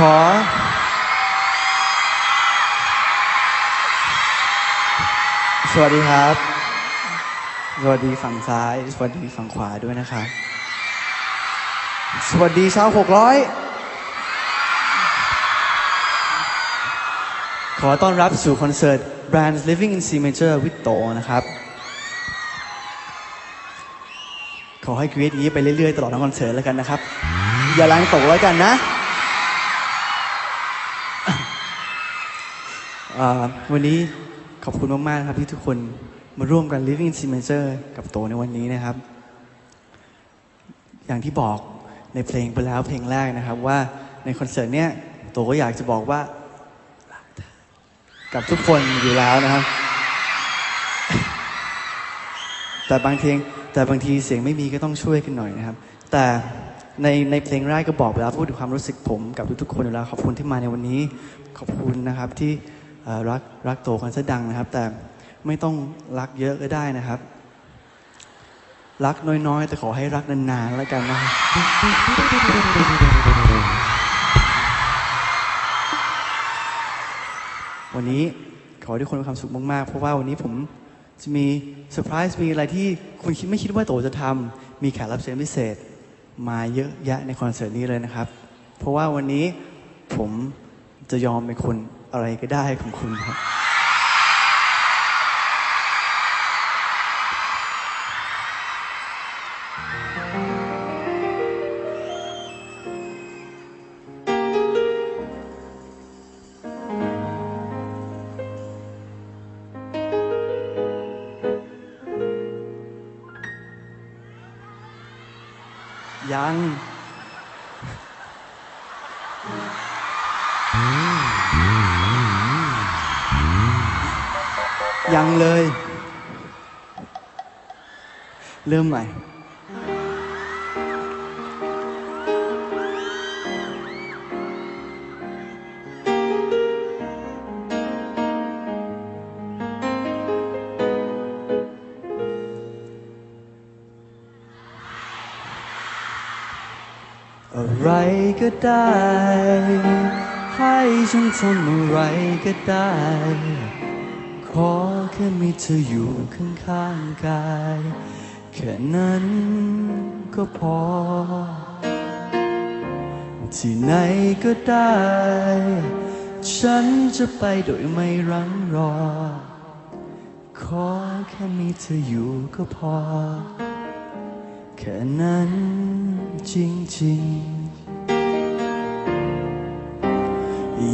ขอ สวัสดีครับ สวัสดีฝั่งซ้าย สวัสดีฝั่งขวาด้วยนะครับ สวัสดีชาวหกร้อยขอต้อนรับสู่คอนเสิร์ต Brands Living in C Major with โตนะครับ ขอให้กรีดนี้ไปเรื่อยๆ ตลอดทั้งคอนเสิร์ตแล้วกันนะครับ อย่าล้างโตแล้วกันนะ อ่าวันนี้ขอบคุณมากๆครับที่ทุกคนมาร่วมกัน Living in Signature กับโตในวันนี้นะครับ อย่างที่บอกในเพลงไปแล้วเพลงแรกนะครับว่าในคอนเสิร์ตเนี้ยโตก็อยากจะบอกว่า กับทุกคนอยู่แล้วนะครับ แต่บางทีแต่บางทีเสียงไม่มีก็ต้องช่วยกันหน่อยนะครับ แต่ในในเพลงแรกก็บอกไปแล้วพูดถึงความรู้สึกผมกับทุกๆคนอยู่แล้วขอบคุณที่มาในวันนี้ขอบคุณนะครับที่ รักรักโตกันซะดังนะครับ แต่ไม่ต้องรักเยอะก็ได้นะครับ รักน้อยๆ แต่ขอให้รักนานๆแล้วกันนะครับวันนี้ขอให้ทุกคนมีความสุขมากๆ เพราะว่าวันนี้ผมจะมีเซอร์ไพรส์มีอะไรที่คุณคิดไม่คิดว่าโตจะทำมีแขกรับเชิญพิเศษ มาเยอะแยะในคอนเสิร์ตนี้เลยนะครับ เพราะว่าวันนี้ผมจะยอมเป็นคน อะไรก็ได้ของคุณครับ ยัง ยังเลย เริ่มใหม่ อะไรก็ได้ ให้ฉันทำอะไรก็ได้ ขอแค่มีเธออยู่ข้างๆกาย แค่นั้นก็พอ ที่ไหนก็ได้ ฉันจะไปโดยไม่รังรอ ขอแค่มีเธออยู่ก็พอ แค่นั้นจริงๆ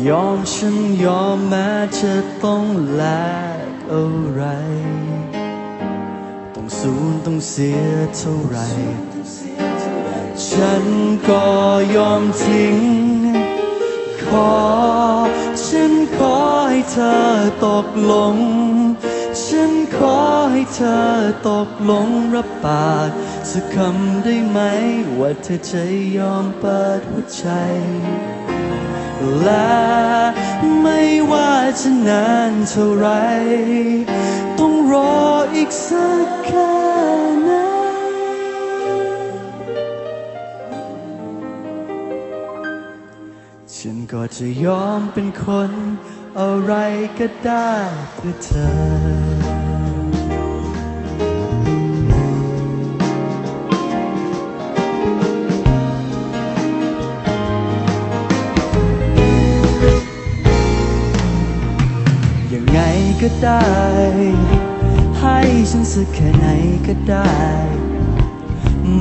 ยอมฉันยอมแม้จะต้องแล อะไร ต้องสูญต้องเสียเท่าไร ฉันก็ยอมทิ้ง ขอ ฉันขอให้เธอตกลง ฉันขอให้เธอตกลงรับปากสักคำได้ไหม ว่าเธอจะยอมเปิดหัวใจ และไม่ว่าจะนานเท่าไร ต้องรออีกสักแค่ไหนฉันก็จะยอมเป็นคนอะไรก็ได้เพื่อเธอ ก็ได้ ให้ฉันสักแค่ไหนก็ได้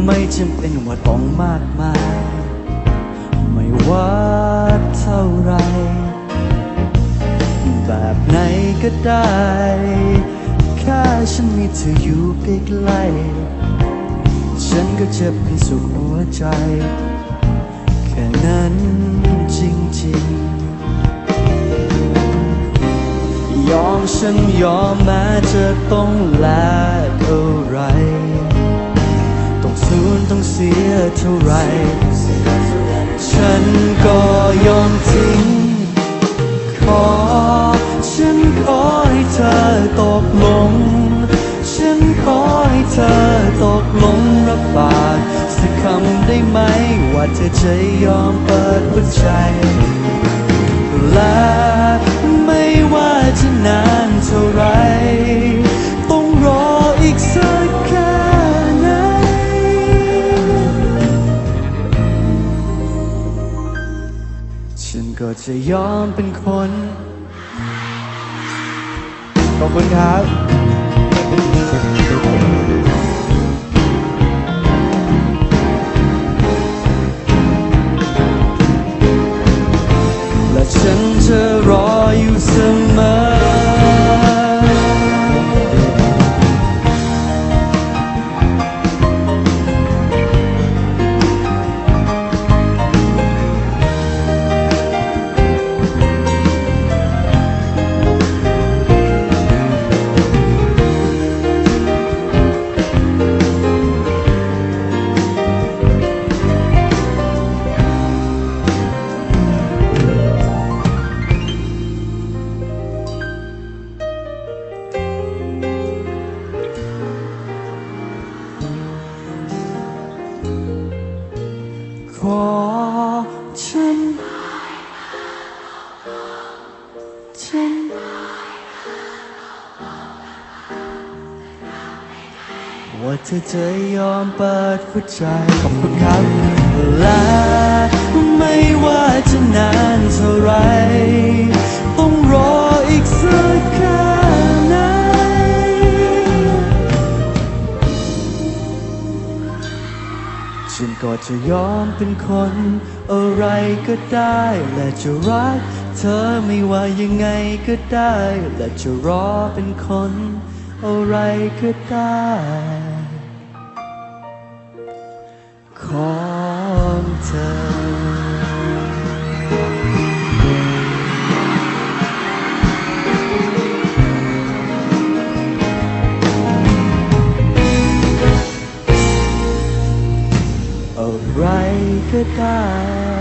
ไม่จำเป็นว่าต้องมากมาย ไม่ว่าเท่าไร แบบไหนก็ได้ แค่ฉันมีเธออยู่ใกล้ๆฉันก็จะเป็นสุขหัวใจ แค่นั้นจริงๆ ฉันยอมแม้จะต้องแลกอะไร ต้องสูญต้องเสียเท่าไร ฉันก็ยอมทิ้ง ขอ ฉันขอให้เธอตกลง ฉันขอให้เธอตกลงรับปากสักคำได้ไหม ว่าเธอจะยอมเปิดหัวใจและไม่ว่าจะนาน ก็จะยอมเป็นคน ขอบคุณครับ ขอฉัน ฉัน ว่าเธอจะยอมเปิดหัวใจขอบคุณครับ และไม่ว่าจะนานเท่าไรต้องรอ ก็จะยอมเป็นคน อะไรก็ได้ และจะรัก เธอไม่ว่ายังไงก็ได้ และจะรอเป็นคน อะไรก็ได้ ของเธอ goodbye.